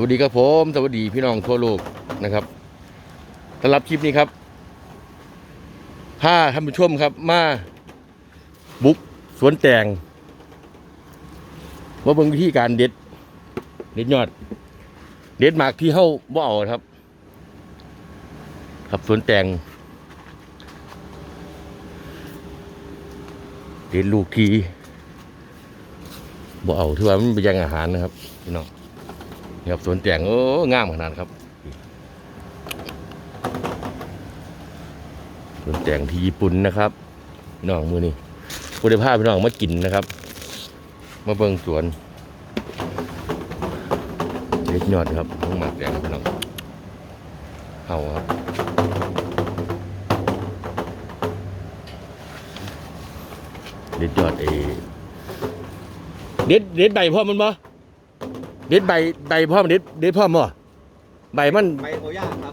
วัสดีครับผม สวัสดีพี่น้องทั่วโลกนะครับสำหรับคลิปนี้ครับผ้าท่านผู้ชมครับ มาบุกสวนแตงว่าเบิ่งวิธีการเด็ด เด็ดยอด เด็ดหมากที่เฮ้าบ่เอาครับ ครับสวนแตงเด็ดลูกทีบ่เอาถือว่ามันเป็นยังอาหารนะครับพี่น้อง ครับสวนแตงโอ้งามขนาดครับสวนแตงที่ญี่ปุ่นนะครับพี่น้องมือนี่ผู้ได้พาพี่น้องมากินนะครับ มาเบิ่งสวนเล็กยอดครับต้องหมากแดงพี่น้องเฮาครับเด็ดยอดเอเด็ดเด็ดใบพ่อมันบ่ เด็ดใบใบพ่อมนเด็ดเด็ดพ่อมบ่ใบมันใบโอยาครับ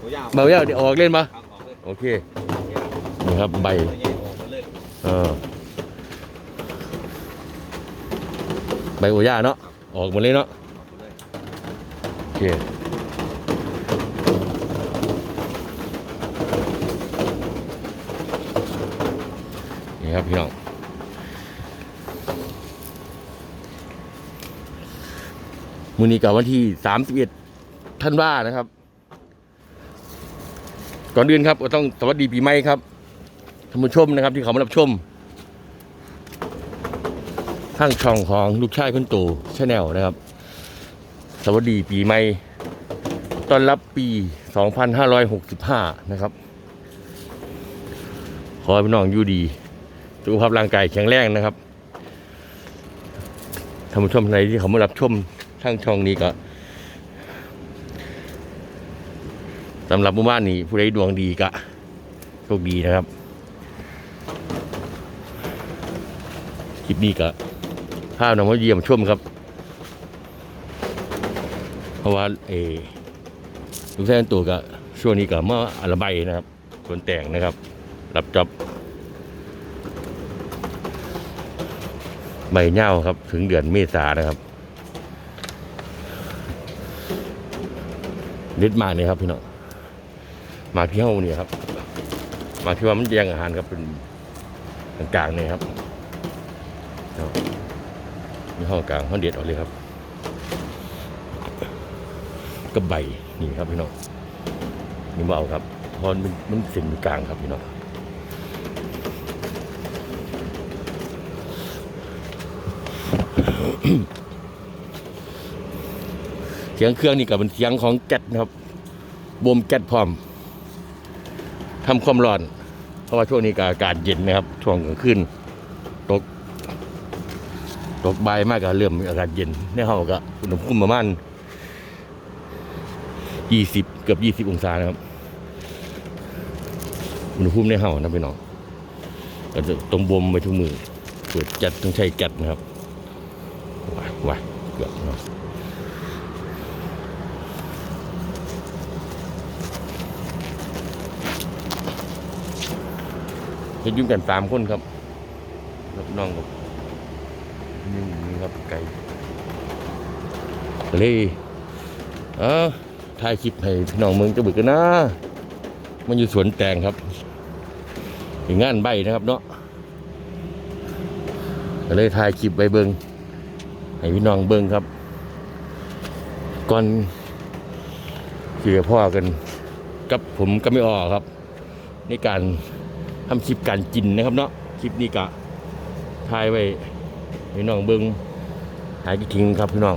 โอยาเบาเยอะเดี๋ยวออกเล่นปะครับออกเลยโอเคนี่ครับใบตัวใหญ่ออกมาเลยเออใบโอย่าเนาะออกหมดเลยเนาะออกมาเลยโอเคนี่ครับพี่น้อง มือนี้กับวันที่สามสิบเอ็ดท่านว่านะครับ ก่อนอื่นครับก็ต้องสวัสดีปีใหม่ครับท่านผู้ชมนะครับ ที่เขามารับชมทางช่องของลูกชายคนโตชาแนลนะครับ สวัสดีปีใหม่ต้อนรับปี 2565 นะครับ ขอให้พี่น้องอยู่ดีสุขภาพร่างกายแข็งแรงนะครับท่านผู้ชมในที่เขามารับชม ทางช่องนี้ก็สำหรับหมู่บ้านนี้ผู้ใดดวงดีกะโชคดีนะครับ คลิปนี้ก็ภาพนำมาเยี่ยมชมครับ เพราะว่าเอลูกแทนตัวก็ช่วงนี้ก็มาอาระบายนะครับสวนแต่งนะครับ รับจอบใบเน่าครับ ถึงเดือนเมษานะครับ เด็ดมากเลยครับพี่น้องมาที่ห้องนี่ครับ มาที่ว่ามันแยงอาหารครับเป็นกลางๆเนี่ยครับครับนี่ห้องกลางห้องเด็ดออกเลยครับก็ใบนี่ครับพี่น้องนี่มาเอาครับพรมันมันเส้นอยู่กลางครับพี่น้อง เสียงเครื่องนี่กับเป็นเสียงของแก๊สนะครับบวมแก๊สพร้อมทำความร้อน เพราะว่าช่วงนี้ก็อากาศเย็นนะครับ ช่วงกลางคืนตก ตกใบมากก็เริ่มอากาศเย็นในห้องก็อุณหภูมิประมาณยี่สิบเกือบยี่สิบองศานะครับอุณหภูมิในห้องนะพี่น้องก็จะต้องบ่มไปทุกมือเปิดจัดต้องใช้แก๊สนะครับว้าว้ายเกือบเนาะ เห็นยุ่งกันสามคนครับรับน้องกับนี่นี่ครับไก่เลยเออถ่ายคลิปให้พี่น้องเมืองจะบึกกันนะ มันอยู่สวนแตงครับเป็นงานใบนะครับเนาะก็เลยถ่ายคลิปไปเบิงให้พี่น้องเบิงครับ ก่อนเกี่ยพ่อกัน กับผมก็ไม่ออกครับ ในการ ทำคลิปการกินนะครับเนาะคลิปนี้กะถ่ายไว้ให้น้องเบิงหายคิทิ้งครับพี่น้อง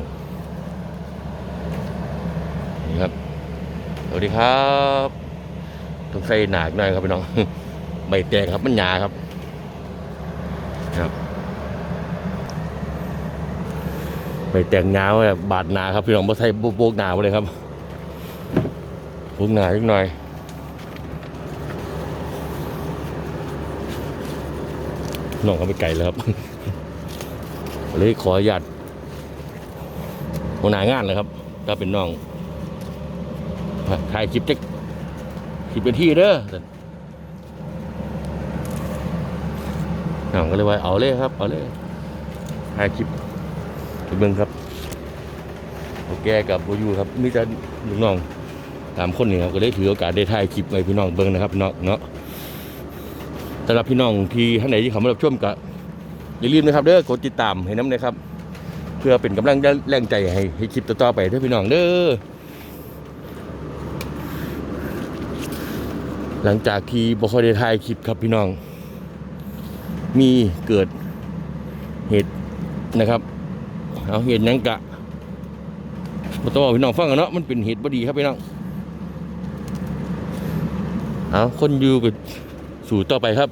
นี่ครับสวัสดีครับต้องใส่หนากหน่อยครับพี่น้องใบแตกครับมันหยาครับครับใบแตกหยาวแบบบาดหนาครับพี่น้องบ่ใส่โบกหนาไปเลยครับโบกหนาอีกหน่อย น้องเขาไปไกลแล้วครับเลยขออนุญาตหัวหน้างานเลยครับ ถ้าเป็นน้องถ่ายคลิปจะคลิปเป็นที่เด้อน้องก็เลยว่าเอาเลยครับ เอาเลยถ่ายคลิปไปเบิ่งครับโอแกกับโบยูครับมีแต่ลูกน้องสามคนนี่ครับก็ได้ถือโอกาสได้ถ่ายคลิปไว้พี่น้องเบิ่งนะครับเนาะเนาะ สำหรับพี่น้องที่ท่านไหนที่เขามารับชมก็อย่าลืมนะครับเด้อกดติดตามให้น้ำนะครับ เพื่อเป็นกำลังแรงใจให้ให้คลิปต่อๆไปเด้อพี่น้องเด้อหลังจากที่บคอยได้ถ่ายคลิปครับพี่น้อง มีเกิดเหตุนะครับเอาเหตุยังกะมาต้องบอกพี่น้องฟังกันเนาะมันเป็นเหตุบ่ดีครับพี่น้องเอาคนอยู่กับ สู่ต่อไปครับ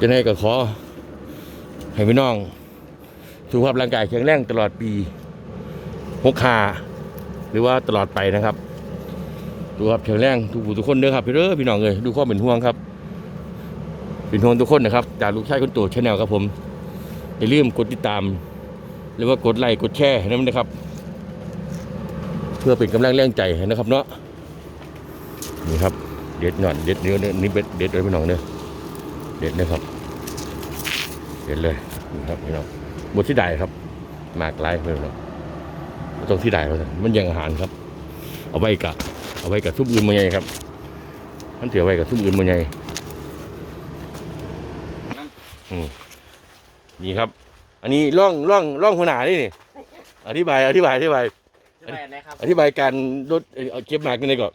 จะให้ก็ขอ ให้พี่น้อง สุขภาพร่างกายแข็งแรงตลอดปีหกขาหรือว่าตลอดไปนะครับสุขภาพแข็งแรงทุกผู้ทุกคนเด้อครับพี่เด้อพี่น้องเลยดูข้อเป็นห่วงครับเป็นห่วงทุกคนนะครับจากลูกชายคนโตชาแนลครับผมอย่าลืมกดติดตาม หรือว่ากดไลค์กดแชร์นั่นนะครับ เพื่อเป็นกำลังแรงใจนะครับเนาะนี่ครับ เด็ดหน่อยเด็ดเนื้อนี่เด็ดเด็ดเลยพี่น้องเด้อเด็ดนะครับ เด็ดเลยนี่ครับพี่น้องบทที่ใดครับหมากไล่เพื่นเราตรงที่ใดเรามันยังอาหารครับ เอาไว้กะเอาไว้กับทุบอื่นมาไงครับมันเถื่อไว้กับทุบอื่นมาไงอืมนี่ครับ อันนี้ร่องร่องร่องหัวหน้านี่นี่อธิบายอธิบายอธิบายจะไปไหนครับอธิบายการลดเออเอาเก็บหมากกันเลยก่อน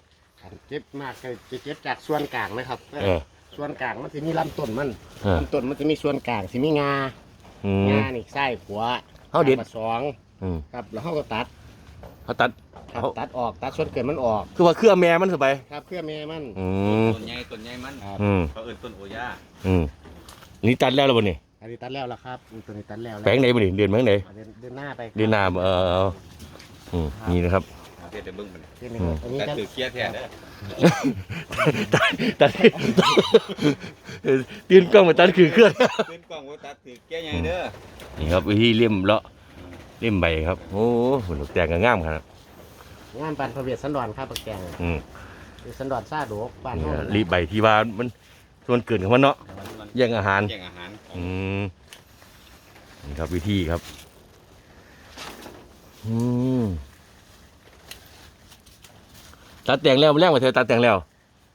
เก็บมากก็จะเก็บจากส่วนกลางนะครับเออ ส่วนกลางมันจะมีลำต้นมันอ่าลำต้นมันจะมีส่วนกลางสิมีงาอืมงานี่ไส้หัวเอาเด็ดมาสองอืมครับแล้วเขาก็ตัดเขาตัดครับเอาตัดออกตัดส่วนเกิดมันออกคือว่าเครื่องแม่มันสบายครับเพื่อแม่มันอืมต้นใหญ่ต้นใหญ่มันครับอืมเขาเอิ้นต้นโอย่าอืมอันนี้ตัดแล้วหรือเปล่านี่อันนี้ตัดแล้วละครับตัวนี้ตัดแล้วล้วแปลงไหนบ่นี่เดือนแปลงไหนเดินเดินหน้าไปครับเดือนหน้าบ่เออเอาอืมนี่นะครับ เฮ็ดได้เบิ่งมันเดินหน้าอันนี้แต่จะถือเครียดแท้เด้อตัดตัดตีนกล้องมาตัดคือเคลื่อนขึ้นกล้องว่าตัดถือแก่ใหญ่เด้อนี่ครับวิธีเลี่ยมเลาะเลี่ยมใบครับ โอ้ผลแตกก็งามครับงานปันพระเวียดสันดอนครับปากแกงอืมคือสันดอนซาโดกบ้านนี่เฮาครับรีบใบที่ว่ามันส่วนเกินของมันเนาะมันแย่งอาหาร แย่งอาหารของอืมนี่ครับวิธีครับ อืม ตัดแต่งแล้วมาแรงกว่าเธอตัดแต่งแล้ว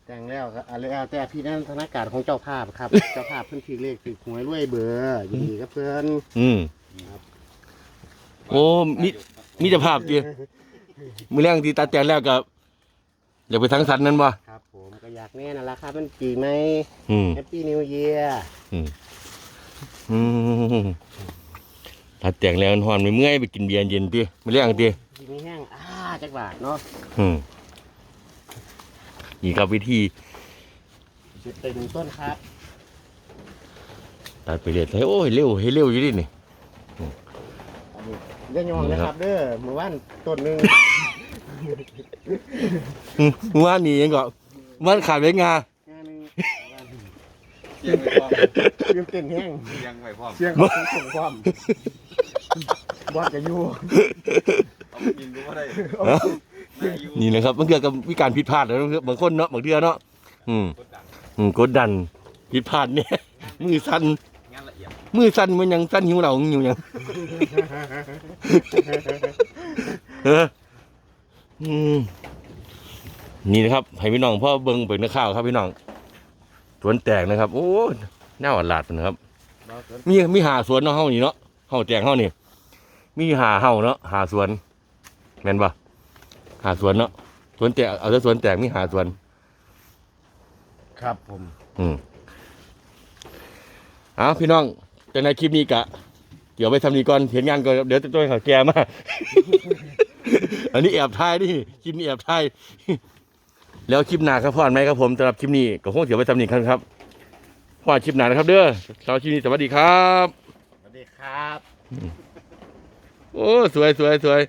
แต่งแล้วครับอะไรแล้วแต่พี่นั่นธนาการของเจ้าภาพครับ เจ้าภาพเพิ่นถือเลขถือหวยรวยเบอร์ยินดีกับเพิ่นอืมโอ้มีมีแต่ภาพดีมือแรงที่ตัดแต่งแล้วกับอยากไปทั้งสันนั้นบ่ครับผมก็อยากแน่นั่นละครับมันปีใหม่อืมแฮปปี้นิวเยียร์อืมถ้าแต่งแล้วมันหอนไม่เมื่อยไปกินเบียร์เย็นตีไม่เลี้ยงตีทีนี้แห้งอ่าจักบาทเนาะอืม นี่ครับวิธีจุดเต็มต้นครับตัดไปเรื่อยๆโอ้ยเร็วให้เร็วอยู่ดินี่อันนี้เรื่องยองนะครับ เด้อเมื่อวานต้นหนึ่งอืมว่านี่ยังก็มันขาดไว้งางานหนึ่งเสียงไว้พร้อมเรื่องเต้นแห้งเสียงไว้พร้อมเสียงของส่งความบอดกับยูเอาไปกินก็บ่ได้ นี่นะครับมันเกิดกับวิการผิดพลาดแล้วบางคนเนาะบางเดือเนาะอืมกดดันอืมกดดันผิดพลาดเนี่ยมือสั่นมือสั่นมันยังสั่นหิวเราหิวยังเอออืมนี่นะครับให้พี่น้องพ่อเบิ้งเปิดนักข่าวครับพี่น้องสวนแตกนะครับ โอ้น่าหวานหลาดนะครับ มีมีหาสวนเนาะเฮานี่เนาะเฮาแตงเฮานี่ มีหาเฮาเนาะหาสวนแม่นปะ หาสวนเนาะสวนแตกเอาแต่สวนแตกมีหาสวน ครับผม อืมเอาพี่น้องแต่ในคลิปนี้กะ เดี๋ยวไปทำนี้ก่อนเห็นงานก่อนเดี๋ยวจะต้องเขาแกมา อันนี้แอบถ่ายนี่คลิปนี้แอบถ่าย แล้วคลิปหน้าครับพ่อนไหมครับผมสำหรับคลิปนี้ก็คงเดี๋ยวไปทำนี้กันครับพ่อคลิปหน้านะครับ เด้อสำหรับคลิปนี้สวัสดีครับ สวัสดีครับ โอ้สวยสวยสวย